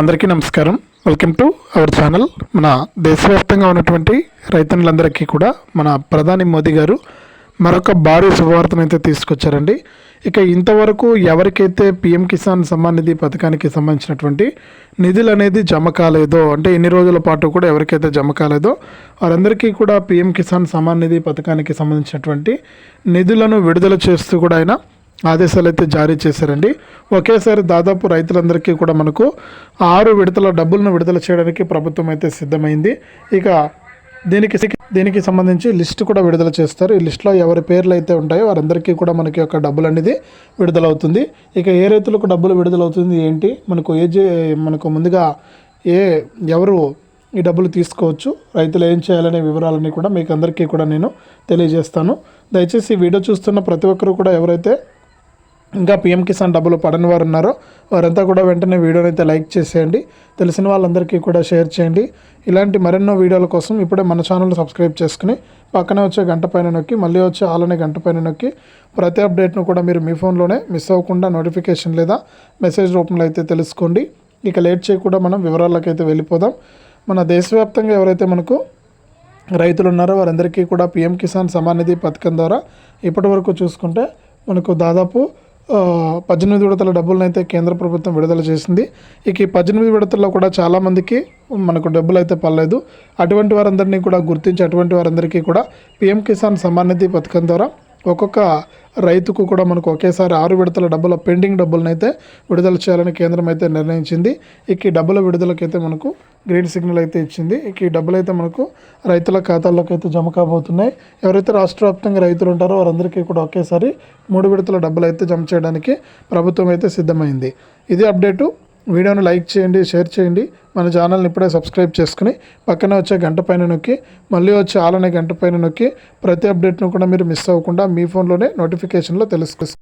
అందరికీ నమస్కారం. Welcome to our channel మన దేశవ్యాప్తంగా ఉన్నటువంటి రైతన్నులందరికీ కూడా మన ప్రధాని మోదీ గారు మరొక భారీ శుభవార్తను అయితే తీసుకొచ్చారండి. ఇక ఇంతవరకు ఎవరికైతే పిఎం కిసాన్ సమ్మాన్ నిధి పథకానికి సంబంధించినటువంటి నిధులు అనేది జమ కాలేదో అంటే ఎన్ని రోజుల పాటు కూడా ఎవరికైతే జమ కాలేదో వారందరికీ కూడా పిఎం కిసాన్ సమ్మాన్ నిధి పథకానికి సంబంధించినటువంటి నిధులను విడుదల చేస్తూ కూడా ఆయన ఆదేశాలు అయితే జారీ చేశారండి. ఒకేసారి దాదాపు రైతులందరికీ కూడా మనకు ఆరు విడతల డబ్బులను విడుదల చేయడానికి ప్రభుత్వం అయితే సిద్ధమైంది. ఇక దీనికి దీనికి సంబంధించి లిస్ట్ కూడా విడుదల చేస్తారు. ఈ లిస్ట్లో ఎవరి పేర్లు అయితే ఉంటాయో వారందరికీ కూడా మనకి యొక్క డబ్బులు అనేది విడుదలవుతుంది. ఇక ఏ రైతులకు డబ్బులు విడుదలవుతుంది ఏంటి? మనకు ఏ జే- మనకు ముందుగా ఏ ఎవరు ఈ డబ్బులు తీసుకోవచ్చు? రైతులు ఏం చేయాలనే వివరాలన్నీ కూడా మీకు అందరికీ కూడా నేను తెలియజేస్తాను. దయచేసి ఈ వీడియో చూస్తున్న ప్రతి ఒక్కరు కూడా ఎవరైతే ఇంకా పిఎం కిసాన్ డబ్బులు పడని వారు ఉన్నారో వారంతా కూడా వెంటనే వీడియోని అయితే లైక్ చేసేయండి. తెలిసిన వాళ్ళందరికీ కూడా షేర్ చేయండి. ఇలాంటి మరెన్నో వీడియోల కోసం ఇప్పుడే మన ఛానల్ సబ్స్క్రైబ్ చేసుకుని పక్కనే వచ్చే గంట పైన నొక్కి మళ్ళీ వచ్చే ఆలనే గంట పైన నొక్కి ప్రతి అప్డేట్ను కూడా మీరు మీ ఫోన్లోనే మిస్ అవ్వకుండా నోటిఫికేషన్ లేదా మెసేజ్ రూపంలో అయితే తెలుసుకోండి. ఇక లేట్ చేయకుండా మనం వివరాలకైతే అయితే వెళ్ళిపోదాం. మన దేశవ్యాప్తంగా ఎవరైతే మనకు రైతులు ఉన్నారో వారందరికీ కూడా పిఎం కిసాన్ సమానిధి పథకం ద్వారా ఇప్పటి వరకు చూసుకుంటే మనకు దాదాపు పద్దెనిమిది విడతల డబ్బులనైతే కేంద్ర ప్రభుత్వం విడుదల చేసింది. ఇక ఈ పద్దెనిమిది విడతల్లో కూడా చాలామందికి మనకు డబ్బులు అయితే పర్లేదు అటువంటి వారందరినీ కూడా గుర్తించి అటువంటి వారందరికీ కూడా పిఎం కిసాన్ సమాన్ నిధి పథకం ద్వారా ఒక్కొక్క రైతుకు కూడా మనకు ఒకేసారి ఆరు విడతల డబ్బుల పెండింగ్ డబ్బులనైతే విడుదల చేయాలని కేంద్రం అయితే నిర్ణయించింది. ఇక ఈ డబ్బుల విడుదలకైతే మనకు గ్రీన్ సిగ్నల్ అయితే ఇచ్చింది. ఇక ఈ డబ్బులు అయితే మనకు రైతుల ఖాతాల్లోకి అయితే జమ కాబోతున్నాయి. ఎవరైతే రాష్ట్ర వ్యాప్తంగా రైతులు ఉంటారో వారందరికీ కూడా ఒకేసారి మూడు విడతల డబ్బులు అయితే జమ చేయడానికి ప్రభుత్వం అయితే సిద్ధమైంది. ఇది అప్డేటు. వీడియోను లైక్ చేయండి షేర్ చేయండి. మన ఛానల్ని ఇప్పుడే సబ్స్క్రైబ్ చేసుకుని పక్కనే వచ్చే గంట పైన నొక్కి మళ్ళీ వచ్చే ఆలనే గంట పైన నొక్కి ప్రతి అప్డేట్ను కూడా మీరు మిస్ అవ్వకుండా మీ ఫోన్లోనే నోటిఫికేషన్లో తెలుసుకో